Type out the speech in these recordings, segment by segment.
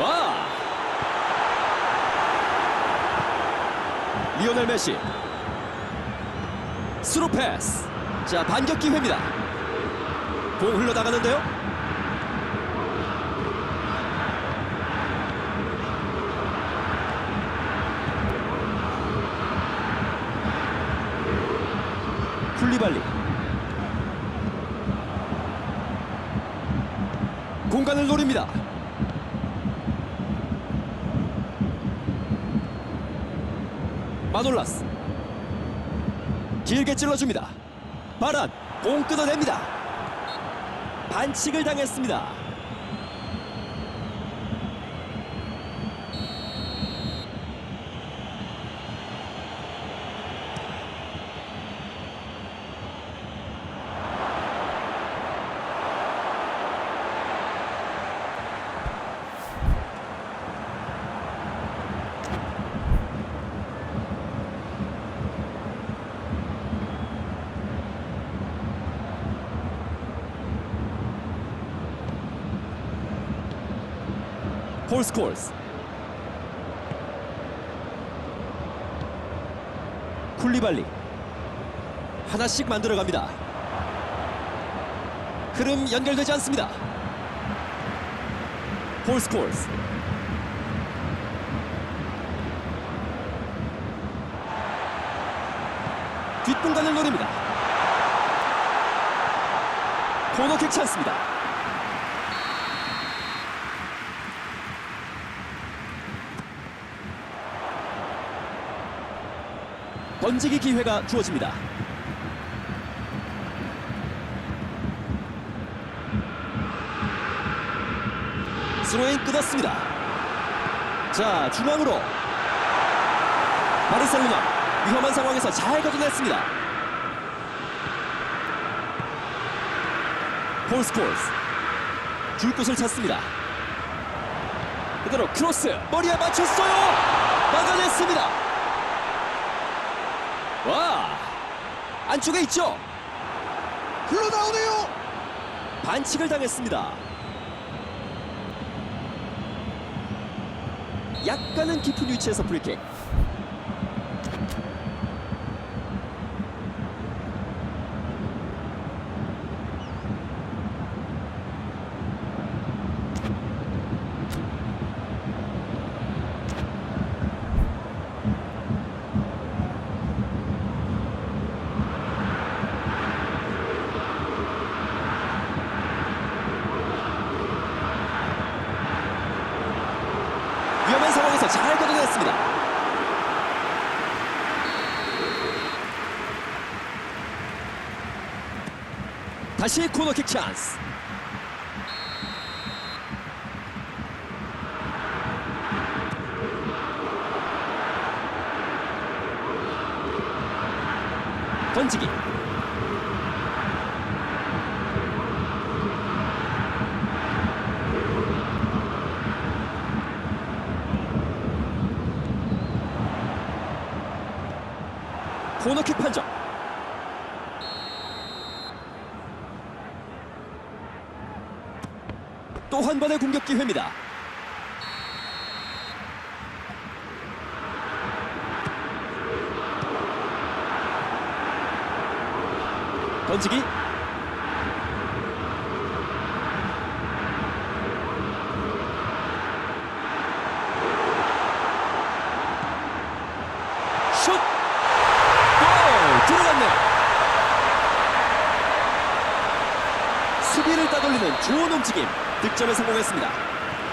와! 리오넬 메시. 스루 패스. 자, 반격 기회입니다. 공 흘러나가는데요. 쿨리발리. 공간을 노립니다. 마놀라스. 길게 찔러줍니다. 바란 공 끊어냅니다. 반칙을 당했습니다 폴 스콜스. 쿨리발리. 하나씩 만들어갑니다. 흐름 연결되지 않습니다. 폴 스콜스. 뒷공간을 노립니다. 코너킥 찬스입니다 던지기 기회가 주어집니다. 스로잉 끊었습니다. 자, 중앙으로 바르셀로나 위험한 상황에서 잘 걷어냈습니다. 폴스콜스 줄 곳을 찾습니다. 그대로 크로스 머리에 맞췄어요. 막아냈습니다. 와 안쪽에 있죠? 흘러나오네요. 반칙을 당했습니다. 약간은 깊은 위치에서 프리킥 위험한 상황에서 잘 걷어냈습니다 다시 코너킥 찬스. 던지기 코너킥 판정 또 한 번의 공격 기회입니다. 던지기. 좋은 움직임. 득점에 성공했습니다.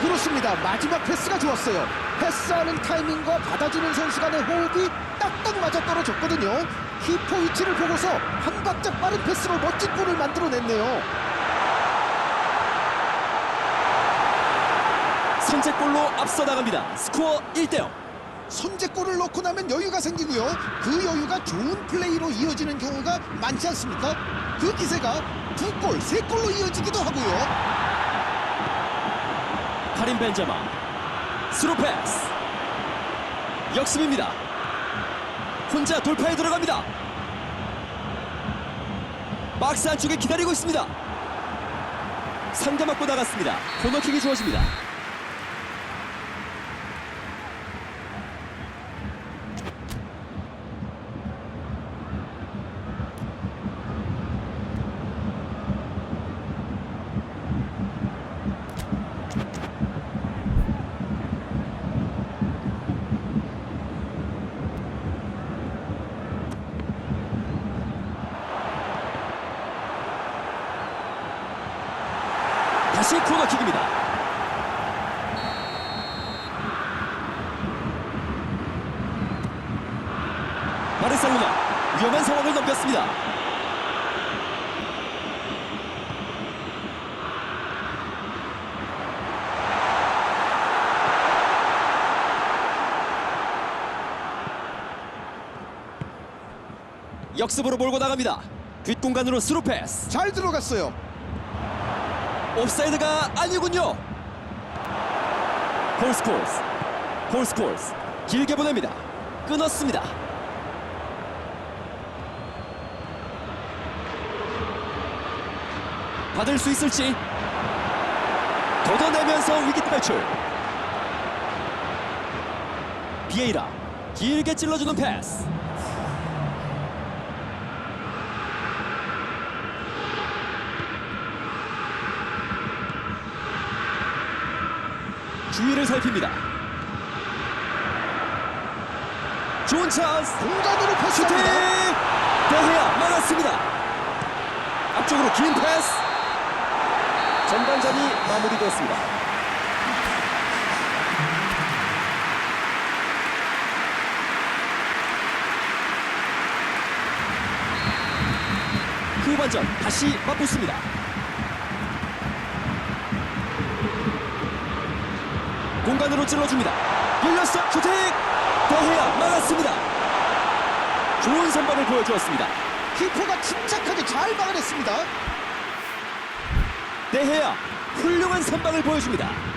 그렇습니다. 마지막 패스가 좋았어요. 패스하는 타이밍과 받아주는 선수 간의 호흡이 딱딱 맞아 떨어졌거든요. 키퍼 위치를 보고서 한 박자 빠른 패스로 멋진 골을 만들어냈네요. 선제골로 앞서 나갑니다. 스코어 1대0. 선제골을 넣고 나면 여유가 생기고요. 그 여유가 좋은 플레이로 이어지는 경우가 많지 않습니까? 그 기세가 두 골, 세 골로 이어지기도 하고요. 카린 벤제마. 스루 패스. 역습입니다. 혼자 돌파에 들어갑니다. 박스 안쪽에 기다리고 있습니다. 상대 맞고 나갔습니다. 코너킥이 주어집니다. 바르셀로나 위험한 상황을 넘겼습니다. 역습으로 몰고 나갑니다. 뒷공간으로 스루 패스. 잘 들어갔어요. 옵사이드가 아니군요. 폴스콜스, 폴스콜스 길게 보냅니다. 끊었습니다. 받을 수 있을지 걷어내면서 위기 탈출. 비에이라 길게 찔러주는 패스. 주위를 살핍니다. 좋은 찬스. 공간으로 슈팅! 패스합니다. 대해야 막았습니다. 앞쪽으로 긴 패스. 전반전이 마무리되었습니다. 후반전 다시 맞붙습니다. 공간으로 찔러줍니다. 열렸어 슈팅! 대해야 막았습니다. 좋은 선방을 보여주었습니다. 키퍼가 침착하게 잘 막아냈습니다. 대해야 훌륭한 선방을 보여줍니다.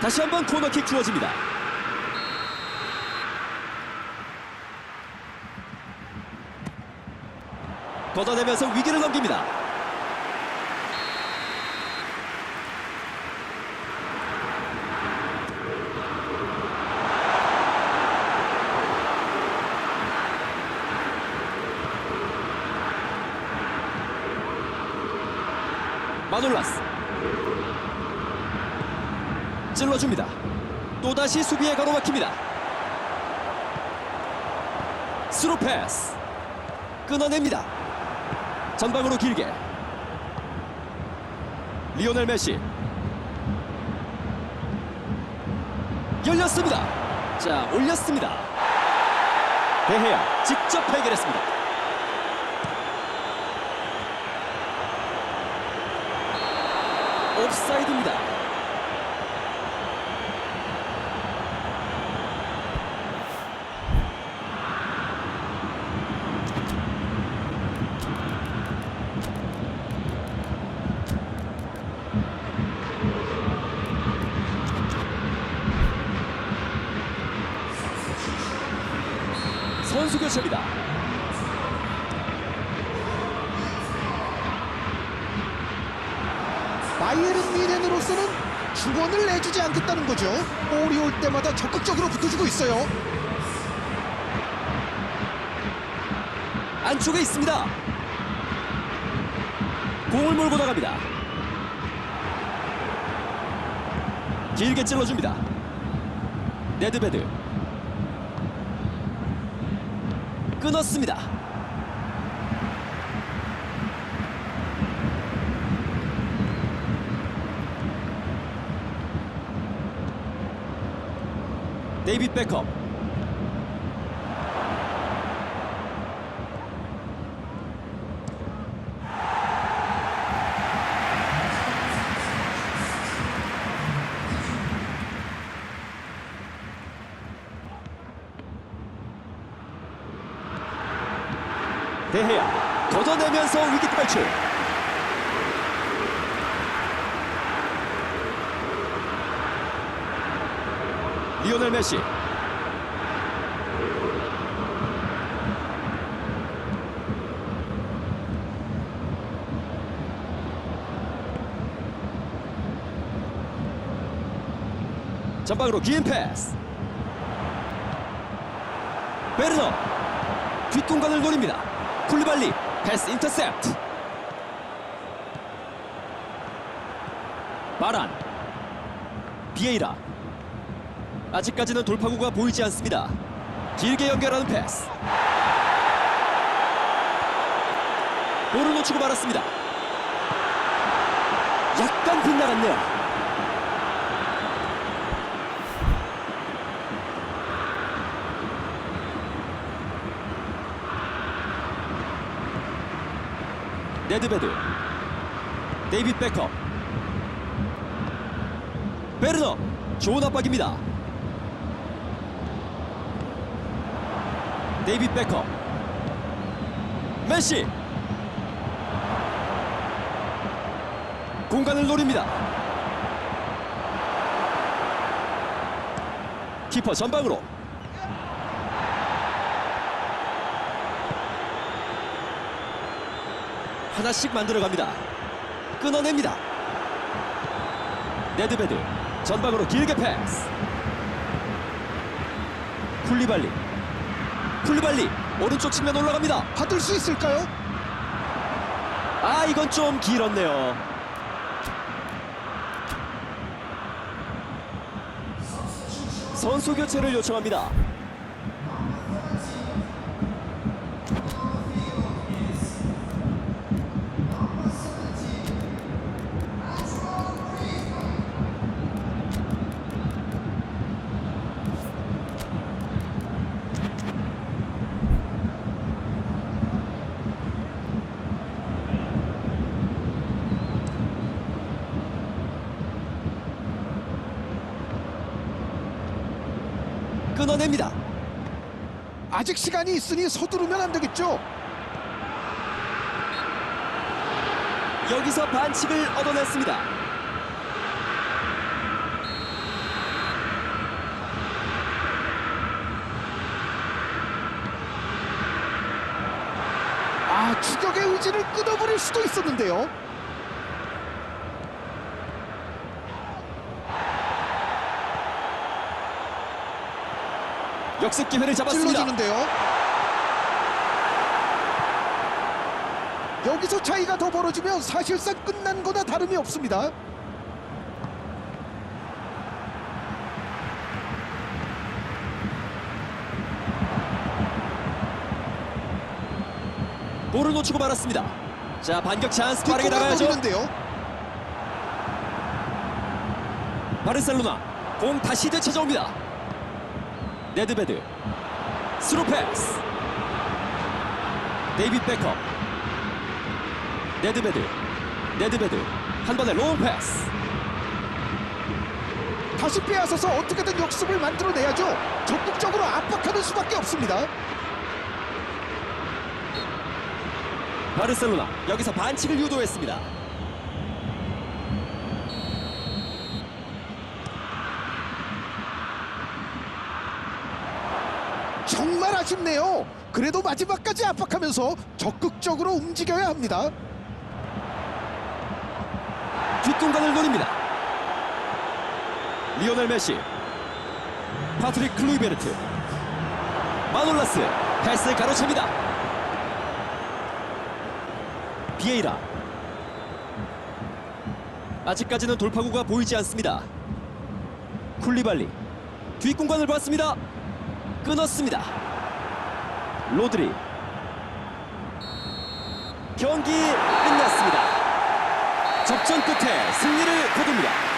다시 한번 코너킥 주어집니다. 걷어내면서 위기를 넘깁니다. 마놀라스 찔러줍니다. 또다시 수비에 가로막힙니다. 스루 패스 끊어냅니다. 전방으로 길게 리오넬 메시 열렸습니다. 자 올렸습니다. 대해야 직접 해결했습니다. 옵사이드입니다. 선수 교체입니다. 바이에른 미넨으로서는 주원을 내주지 않겠다는 거죠. 볼이 올 때마다 적극적으로 붙어주고 있어요. 안쪽에 있습니다. 공을 몰고 나갑니다. 길게 찔러줍니다. 네드베드 끊었습니다. 데이빗 베컴. 대해야 걷어내면서 위기 탈출 리오넬 메시. 전방으로 긴 패스. 베르너. 뒷공간을 노립니다. 쿨리발리 패스 인터셉트. 바란. 비에이라. 아직까지는 돌파구가 보이지 않습니다. 길게 연결하는 패스. 볼을 놓치고 말았습니다. 약간 빗나갔네요. 네드베드 데이빗 베커 베르너 좋은 압박입니다. 데이빗 베커 메시 공간을 노립니다. 키퍼 전방으로 하나씩 만들어갑니다. 끊어냅니다. 네드베드 전방으로 길게 패스. 쿨리발리 쿨리발리 오른쪽 측면 올라갑니다. 받을 수 있을까요? 아 이건 좀 길었네요. 선수 교체를 요청합니다. 끊어냅니다. 아직 시간이 있으니 서두르면 안 되겠죠. 여기서 반칙을 얻어냈습니다. 아 추격의 의지를 끊어버릴 수도 있었는데요. 역습 기회를 잡았습니다. 찔러주는데요. 여기서 차이가 더 벌어지면 사실상 끝난 거나 다름이 없습니다. 볼을 놓치고 말았습니다. 자 반격 찬스 빠르게 나가야죠. 노리는데요. 바르셀로나 공 다시 되찾아옵니다. 네드베드 스루 패스 데이빗 베커 네드베드 네드베드 한 번에 롱 패스 다시 빼앗아서 어떻게든 역습을 만들어내야죠. 적극적으로 압박하는 수밖에 없습니다. 바르셀로나 여기서 반칙을 유도했습니다. 정말 아쉽네요. 그래도 마지막까지 압박하면서 적극적으로 움직여야 합니다. 뒷공간을 노립니다. 리오넬 메시, 파트릭 클루이베르트, 마놀라스 패스 가로챕니다. 비에이라 아직까지는 돌파구가 보이지 않습니다. 쿨리발리 뒷공간을 봤습니다. 끊었습니다. 로드리 경기 끝났습니다. 접전 끝에 승리를 거둡니다.